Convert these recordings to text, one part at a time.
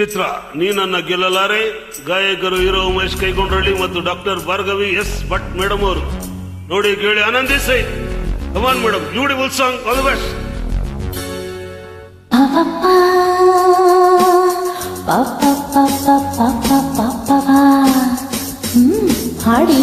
ಚಿತ್ರ ನೀನನ್ನ ಗೆಲ್ಲಲಾರೆ ಗಾಯಕರು ಹೀರೋ ಉಮೇಶ್ ಕೈಗೊಂಡ್ರಳ್ಳಿ ಮತ್ತು doctor Bhargavi S Bhat madam ಅವರು ನೋಡಿ ಕೇಳಿ ಆನಂದಿಸಿ come on madam beautiful song all the best ಹಾಡಿ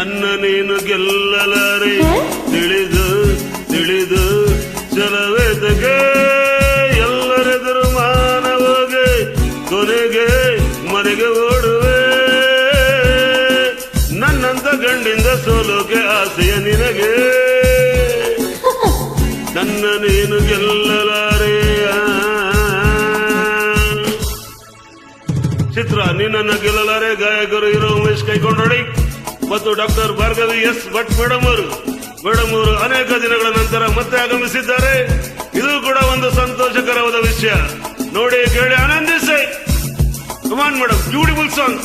ನನ್ನ ನೀನು ಗೆಲ್ಲಲಾರೆ. ತಿಳಿದು ತಿಳಿದು ಚಲವೇದಗೆ ಎಲ್ಲರೆದುರು ಮಾನವಗೆ, ಕೊನೆಗೆ ಮನೆಗೆ ಓಡುವೆ. ನನ್ನಂತ ಗಂಡಿಂದ ಸೋಲೋಕೆ ಆಸೆಯ ನಿನಗೆ. ನನ್ನ ನೀನು ಗೆಲ್ಲಲಾರೆ. ಚಿತ್ರ, ನಿನ್ನನ್ನು ಗೆಲ್ಲಲಾರೆ. ಗಾಯಕರು ಇರೋ ಉಮೇಶ್ ಕೈಕೊಂಡೊಡಿ ಮತ್ತು doctor Bhargavi S Bhat madam ಅವರು. ಮೇಡಮ್ ಅವರು ಅನೇಕ ದಿನಗಳ ನಂತರ ಮತ್ತೆ ಆಗಮಿಸಿದ್ದಾರೆ. ಇದು ಕೂಡ ಒಂದು ಸಂತೋಷಕರವಾದ ವಿಷಯ. ನೋಡಿ ಕೇಳಿ, ಆನಂದಿಸಿ. Come on madam beautiful song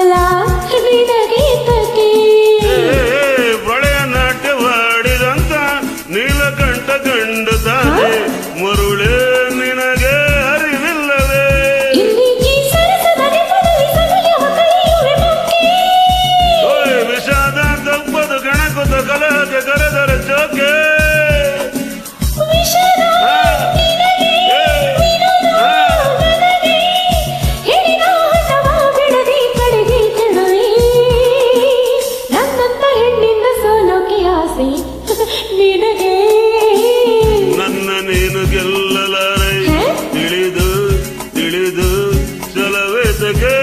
Love. again.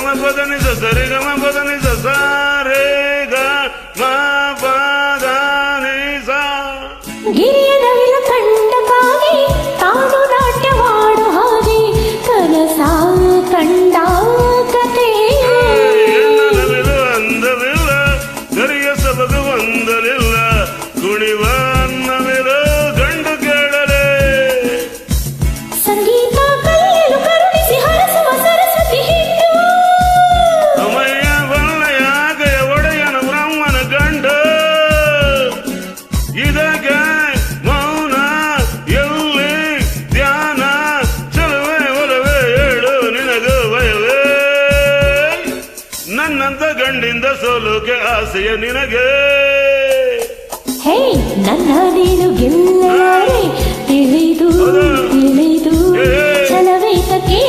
ma, ba, da, ni, sa, sa, re, ga, ma, da. ನಿನಗೆ. ಹೇ ನನ್ನ ನೀನು ಗೆಲ್ಲರೆ ತಿಳಿದು ತಿಳಿದು ಚಲವೇ ಎಲ್ಲರೆದುರು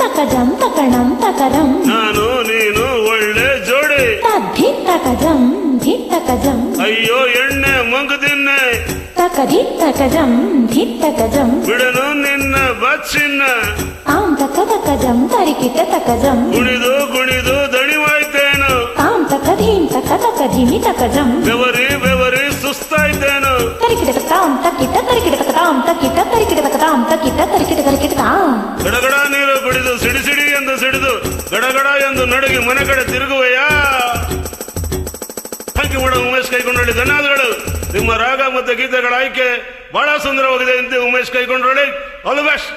ತಜ್ಜಂ ತಕಜಂ ತಕಣಂ ತಕರಂ ನಾನು ನೀನು ಒಳ್ಳೆ ಜೋಡಿ ತದ್ಧಿ ತಕಜಂ ಧಿ ತಕಜಂ ಅಯ್ಯೋ ಎಣ್ಣೆ ಮಂಗದಿನ್ನೆ ತಕಧಿ ತಕಜಂ ಧಿ ತಕಜಂ ಬಿಡನು ನಿನ್ನ ಬಚ್ಚಿನ್ನ ತಾಂ ತಕ ತಕಜಂ ತರಿಕಿಟ ತಕಜಂ ಕುಣಿದು ಕುಣಿದು ದಣಿವಾಯ್ತೇನು ತಾಂ ತಕಧೀಂ ತಕ ತಕಧಿಮಿ ತಕಜಂ ಬೆವರಿ ಬೆವರಿ ಸುಸ್ತಾಯ್ತೇನು ತರಿಕಿಟ ತಾಂ ತಕಿಟ ತರಿಕಿಟ ತಕ ತಾಂ ತಕಿಟ ತರಿಕಿಟ ತಕ ತಾಂ ತಕಿಟ ತರಿಕಿಟ ತರಿಕಿಟ ತಾಂ ಗಡಗಡ ನೀರು ನಡುಗಿ ಮನೆ ಕಡೆ ತಿರುಗುವೆಯ? ಹಾಕಿ ಮಾಡ ಉಮೇಶ್ ಕೈಕೊಂಡೊಳ್ಳಿ ಧನ್ಯವಾದಗಳು ನಿಮ್ಮ ರಾಗ ಮತ್ತು ಗೀತೆಗಳ ಆಯ್ಕೆ ಬಹಳ ಸುಂದರವಾಗಿದೆ ಎಂದು Umesh Kaikondrahalli all the best